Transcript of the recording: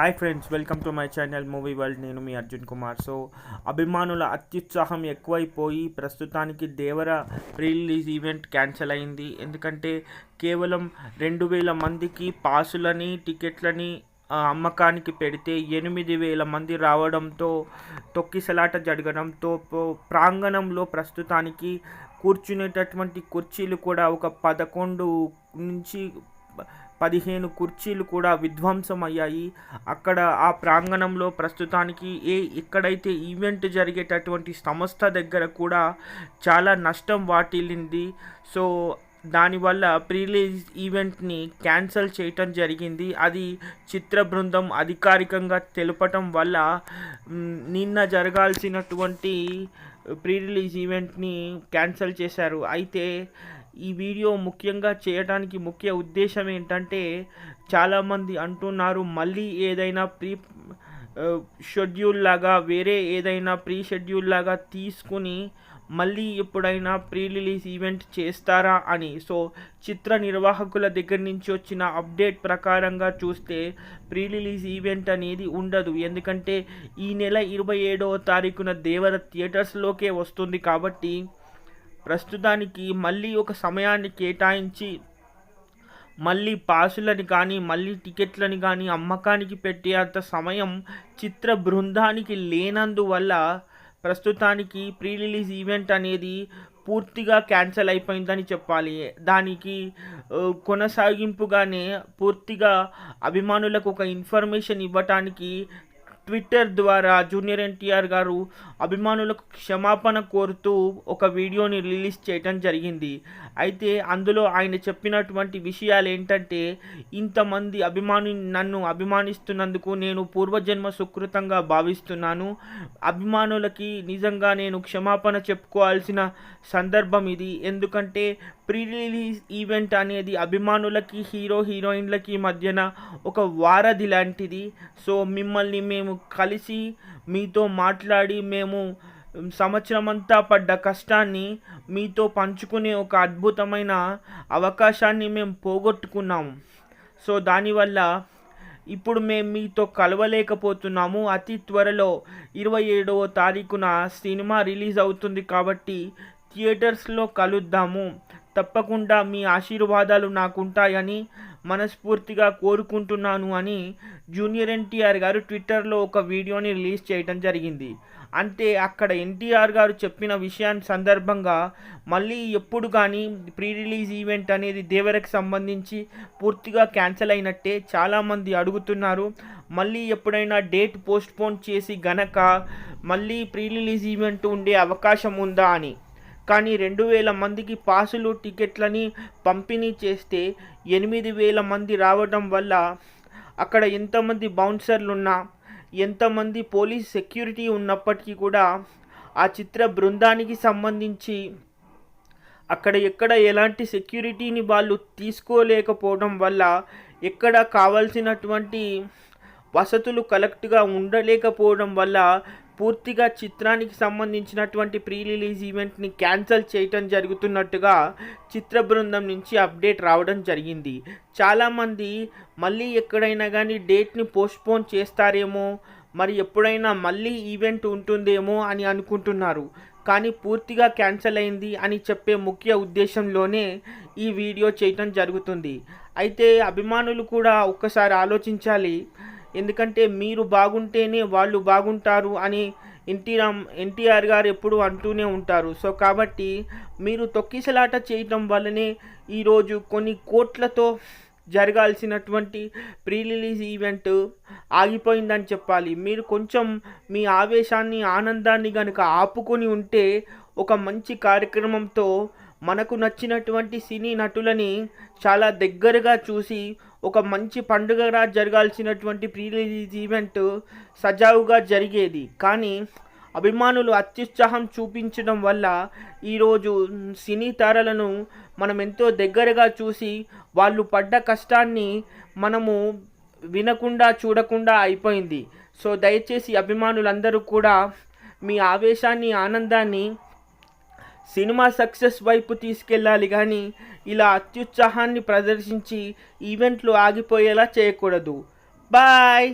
Hi friends welcome to my channel movie world నేను మీ Arjun Kumar. So అభిమానుల అత్యుత్సాహం ఎక్కువైపోయి ప్రస్తుతానికి Devara pre release event cancel అయింది. ఎందుకంటే కేవలం రెండు వేల మందికి పాసులని టికెట్లని అమ్మకానికి పెడితే ఎనిమిది వేల మంది రావడంతో తొక్కిసలాట జరగడంతో ప్రాంగణంలో ప్రస్తుతానికి కూర్చునేటటువంటి కుర్చీలు కూడా ఒక పదకొండు నుంచి పదిహేను కుర్చీలు కూడా విధ్వంసం అయ్యాయి అక్కడ ఆ ప్రాంగణంలో ప్రస్తుతానికి ఏ ఎక్కడైతే ఈవెంట్ జరిగేటటువంటి సంస్థ దగ్గర కూడా చాలా నష్టం వాటిల్లింది. సో దానివల్ల ప్రీలీజ్ ఈవెంట్ని క్యాన్సిల్ చేయటం జరిగింది. అది చిత్ర బృందం అధికారికంగా తెలపటం వల్ల నిన్న జరగాల్సినటువంటి ప్రీ రిలీజ్ ఈవెంట్ని క్యాన్సిల్ చేశారు. అయితే ఈ వీడియో ముఖ్యంగా చేయడానికి ముఖ్య ఉద్దేశం ఏంటంటే చాలామంది అంటున్నారు మళ్ళీ ఏదైనా ప్రీ షెడ్యూల్ లాగా వేరే ఏదైనా ప్రీ షెడ్యూల్ లాగా తీసుకుని మళ్ళీ ఎప్పుడైనా ప్రీ రిలీజ్ ఈవెంట్ చేస్తారా అని. సో చిత్ర నిర్వాహకుల దగ్గర నుంచి వచ్చిన అప్డేట్ ప్రకారంగా చూస్తే ప్రీ రిలీజ్ ఈవెంట్ అనేది ఉండదు. ఎందుకంటే ఈ నెల ఇరవై ఏడవ తారీఖున దేవర థియేటర్స్లోకే వస్తుంది కాబట్టి ప్రస్తుతానికి మళ్ళీ ఒక సమయాన్ని కేటాయించి మళ్ళీ పాసులని కానీ మళ్ళీ టికెట్లని కానీ అమ్మకానికి పెట్టే అంత సమయం చిత్ర బృందానికి లేనందువల్ల ప్రస్తుతానికి ప్రీ రిలీజ్ ఈవెంట్ అనేది పూర్తిగా క్యాన్సిల్ అయిపోయిందని చెప్పాలి. దానికి కొనసాగింపుగానే పూర్తిగా అభిమానులకు ఒక ఇన్ఫర్మేషన్ ఇవ్వటానికి ట్విట్టర్ ద్వారా జూనియర్ ఎన్టీఆర్ గారు అభిమానులకు క్షమాపణ కోరుతూ ఒక వీడియోని రిలీజ్ చేయటం జరిగింది. అయితే అందులో ఆయన చెప్పినటువంటి విషయాలు ఏంటంటే ఇంతమంది అభిమాని నన్ను అభిమానిస్తున్నందుకు నేను పూర్వజన్మ సుకృతంగా భావిస్తున్నాను. అభిమానులకి నిజంగా నేను క్షమాపణ చెప్పుకోవాల్సిన సందర్భం ఇది. ఎందుకంటే ప్రీ రిలీజ్ ఈవెంట్ అనేది అభిమానులకి హీరో హీరోయిన్లకి మధ్యన ఒక వారధి లాంటిది. సో మిమ్మల్ని మేము కలిసి మీతో మాట్లాడి మేము సంవత్సరం అంతా పడ్డ కష్టాన్ని మీతో పంచుకునే ఒక అద్భుతమైన అవకాశాన్ని మేము పోగొట్టుకున్నాము సో దానివల్ల ఇప్పుడు మేము మీతో కలవలేకపోతున్నాము. అతి త్వరలో ఇరవై ఏడవ తారీఖున సినిమా రిలీజ్ అవుతుంది కాబట్టి థియేటర్స్లో కలుద్దాము. తప్పకుండా మీ ఆశీర్వాదాలు నాకుంటాయని మనస్ఫూర్తిగా కోరుకుంటున్నాను అని జూనియర్ ఎన్టీఆర్ గారు ట్విట్టర్లో ఒక వీడియోని రిలీజ్ చేయడం జరిగింది. అంటే అక్కడ ఎన్టీఆర్ గారు చెప్పిన విషయాన్ని సందర్భంగా మళ్ళీ ఎప్పుడు కానీ ప్రీ రిలీజ్ ఈవెంట్ అనేది దేవరకు సంబంధించి పూర్తిగా క్యాన్సిల్ అయినట్టే చాలామంది అడుగుతున్నారు. మళ్ళీ ఎప్పుడైనా డేట్ పోస్ట్పోన్ చేసి గనక మళ్ళీ ప్రీ రిలీజ్ ఈవెంట్ ఉండే అవకాశం ఉందా అని. కానీ రెండు వేల మందికి పాసులు టికెట్లని పంపిణీ చేస్తే ఎనిమిది వేల మంది రావడం వల్ల అక్కడ ఎంతమంది బౌన్సర్లు ఉన్నా ఎంతమంది పోలీస్ సెక్యూరిటీ ఉన్నప్పటికీ కూడా ఆ చిత్ర బృందానికి సంబంధించి అక్కడ ఎక్కడ ఎలాంటి సెక్యూరిటీని వాళ్ళు తీసుకోలేకపోవడం వల్ల ఎక్కడ కావాల్సినటువంటి వసతులు కలెక్ట్గా ఉండలేకపోవడం వల్ల పూర్తిగా చిత్రానికి సంబంధించినటువంటి ప్రీ రిలీజ్ ఈవెంట్ని క్యాన్సిల్ చేయటం జరుగుతున్నట్టుగా చిత్ర బృందం నుంచి అప్డేట్ రావడం జరిగింది. చాలామంది మళ్ళీ ఎక్కడైనా కానీ డేట్ని పోస్ట్పోన్ చేస్తారేమో మరి ఎప్పుడైనా మళ్ళీ ఈవెంట్ ఉంటుందేమో అని అనుకుంటున్నారు. కానీ పూర్తిగా క్యాన్సిల్ అయింది అని చెప్పే ముఖ్య ఉద్దేశంలోనే ఈ వీడియో చేయటం జరుగుతుంది. అయితే అభిమానులు కూడా ఒక్కసారి ఆలోచించాలి ఎందుకంటే మీరు బాగుంటేనే వాళ్ళు బాగుంటారు అని ఎన్టీఆర్ ఎన్టీఆర్ గారు ఎప్పుడు అంటూనే ఉంటారు. సో కాబట్టి మీరు తొక్కిసలాట చేయటం వల్లనే ఈరోజు కొన్ని కోట్లతో జరగాల్సినటువంటి ప్రీ రిలీజ్ ఈవెంట్ ఆగిపోయిందని చెప్పాలి. మీరు కొంచెం మీ ఆవేశాన్ని ఆనందాన్ని కనుక ఆపుకొని ఉంటే ఒక మంచి కార్యక్రమంతో మనకు నచ్చినటువంటి సినీ నటులని చాలా దగ్గరగా చూసి ఒక మంచి పండుగగా జరగాల్సినటువంటి ప్రీ రిలీజ్ ఈవెంట్ సజావుగా జరిగేది. కానీ అభిమానులు అత్యుత్సాహం చూపించడం వల్ల ఈరోజు సినీ తారలను మనం ఎంతో దగ్గరగా చూసి వాళ్ళు పడ్డ కష్టాన్ని మనము వినకుండా చూడకుండా అయిపోయింది. సో దయచేసి అభిమానులందరూ కూడా మీ ఆవేశాన్ని ఆనందాన్ని సినిమా సక్సెస్ వైపు తీసుకెళ్ళాలి కానీ ఇలా అత్యుత్సాహాన్ని ప్రదర్శించి ఈవెంట్లు ఆగిపోయేలా చేయకూడదు. బాయ్!